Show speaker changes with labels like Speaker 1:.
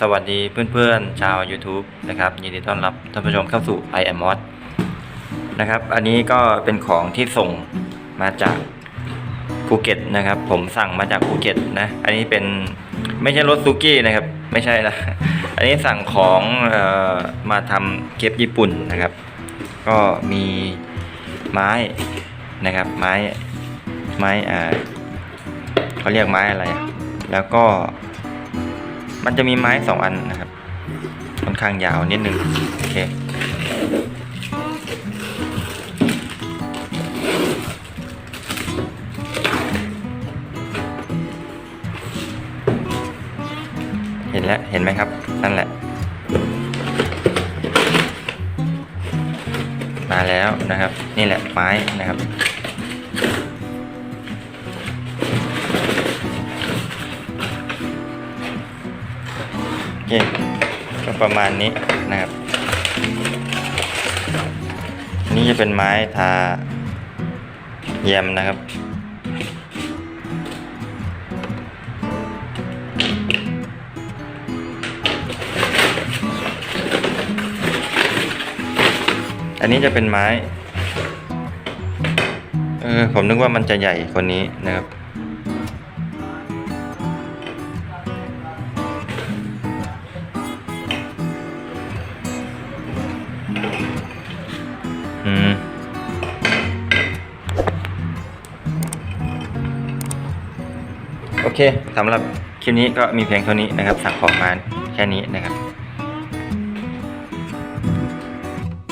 Speaker 1: สวัสดีเพื่อนๆชาว YouTube นะครับยินดีต้อนรับท่านผู้ชมเข้าสู่ i am m o d นะครับ อันนี้ก็เป็นของที่ส่งมาจากภูเก็ตนะครับ ผมสั่งมาจากภูเก็ตนะ อันนี้เป็นไม่ใช่รถซูกี้นะครับ ไม่ใช่ละอันนี้สั่งของออมาทำเคปญี่ปุ่นนะครับ ก็มีไม้นะครับ ไม้ไม้อ่าเขาเรียกไม้อะไร แล้วก็ มันจะมีไม้สองอันนะครับค่อนข้างยาวนิดนึงโอเคเห็นแล้วเห็นไหมครับ นั่นแหละ มาแล้วนะครับ นี่แหละไม้นะครับ เคก็ประมาณนี้นะครับ นี่จะเป็นไม้ทาแยมนะครับอันนี้จะเป็นไม้ เออ ผมนึกว่ามันจะใหญ่กว่านี้นะครับ โอเคสำหรับคลิปนี้ก็มีเพียงเท่านี้นะครับ สั่งของมาแค่นี้นะครับ